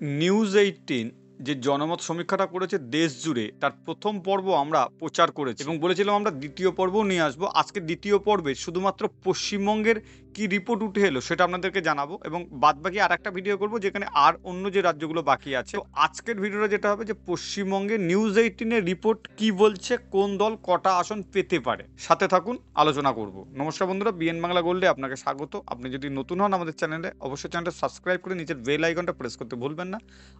News eighteen যে জনমত সমীক্ষাটা করেছে দেশ জুড়ে, তার প্রথম পর্ব আমরা প্রচার করেছি। এবং বলেছিলাম আমরা দ্বিতীয় পর্বও নিয়ে আসব। আজকে দ্বিতীয় পর্বে শুধুমাত্র পশ্চিমবঙ্গের কি রিপোর্ট উঠে এলো সেটা আপনাদেরকে জানাব এবং বাদবাকি আর একটা ভিডিও করব যেখানে আর অন্য যে রাজ্যগুলো বাকি আছে। আজকের ভিডিওটা যেটা হবে যে পশ্চিমবঙ্গে নিউজ এইটিনের রিপোর্ট কি বলছে, কোন দল কটা আসন পেতে পারে? সাথে থাকুন, আলোচনা করব। নমস্কার বন্ধুরা, বিএন বাংলা গোল্ডে আপনাকে স্বাগত। আপনি যদি নতুন হন আমাদের চ্যানেলে, অবশ্যই চ্যানেলটা সাবস্ক্রাইব করে নিচের বেল আইকনটা প্রেস করতে ভুলবেন না।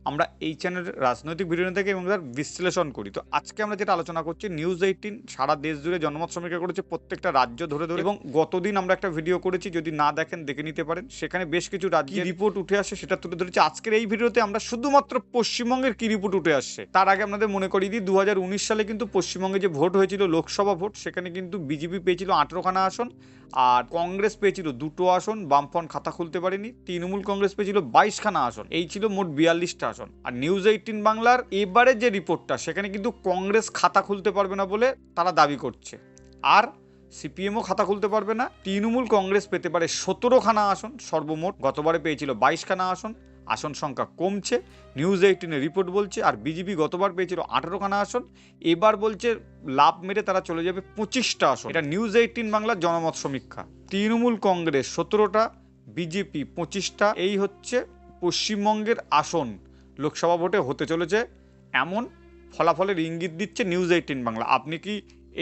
আমরা এই চ্যানেলের রাজনৈতিক ভিডিও থেকে এবং তার বিশ্লেষণ করি। তো আজকে আমরা যেটা আলোচনা করছি নিউজ এইটিন সারা দেশ জুড়ে জনমত সমীক্ষা করেছে প্রত্যেকটা রাজ্য ধরে ধরে এবং গতদিন আমরা একটা ভিডিও করেছি যদি না দেখেন দেখে নিতে পারেন। সেখানে বেশ কিছু রাজ্যের রিপোর্ট উঠে আসে সেটা তুলে ধরেছি। আজকের এই ভিডিওতে আমরা শুধুমাত্র পশ্চিমবঙ্গের কি রিপোর্ট উঠে আসছে? তার আগে আপনাদের মনে করিয়ে দিই দু হাজার উনিশ সালে কিন্তু পশ্চিমবঙ্গে যে ভোট হয়েছিল লোকসভা ভোট সেখানে কিন্তু বিজেপি পেয়েছিল আঠেরোখানা আসন। আর কংগ্রেস পেয়েছিল দুটো আসন, বামফ্রন্ট খাতা খুলতে পারেনি, তৃণমূল কংগ্রেস পেয়েছিল বাইশখানা আসন, এই ছিল মোট বিয়াল্লিশটা আসন। আর নিউজ এইটিন বাংলার এবারে যে রিপোর্টটা সেখানে কিন্তু কংগ্রেস খাতা খুলতে পারবে না বলে তারা দাবি করছে। আর সিপিএমও খাতা খুলতে পারবে না, তৃণমূল কংগ্রেস পেতে পারে সতেরোখানা আসন, সর্বমোট গতবারে পেয়েছিল বাইশখানা আসন আসন সংখ্যা কমছে নিউজ এইটিনের রিপোর্ট বলছে আর বিজেপি গতবার পেয়েছিল আঠেরোখানা আসন এবার বলছে লাভ মেরে তারা চলে যাবে পঁচিশটা আসন। এটা নিউজ এইটিন বাংলার জনমত সমীক্ষা। তৃণমূল কংগ্রেস সতেরোটা বিজেপি পঁচিশটা এই হচ্ছে পশ্চিমবঙ্গের আসন। লোকসভা ভোটে হতে চলেছে এমন ফলাফলের ইঙ্গিত দিচ্ছে নিউজ এইটিন বাংলা। আপনি কি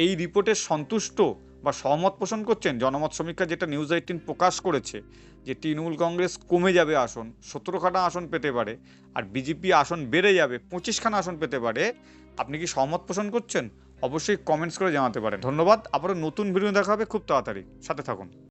এই রিপোর্টে সন্তুষ্ট? বা সহমত পোষণ করছেন? জনমত সমীক্ষা যেটা নিউজ এইটিন প্রকাশ করেছে যে তৃণমূল কংগ্রেস কমে যাবে আসন, সতেরোখানা আসন পেতে পারে, আর বিজেপি আসন বেড়ে যাবে, পঁচিশখানা আসন পেতে পারে, আপনি কি সহমত পোষণ করছেন? অবশ্যই কমেন্টস করে জানাতে পারেন। ধন্যবাদ। আবারও নতুন ভিডিও দেখা হবে খুব তাড়াতাড়ি। সাথে থাকুন।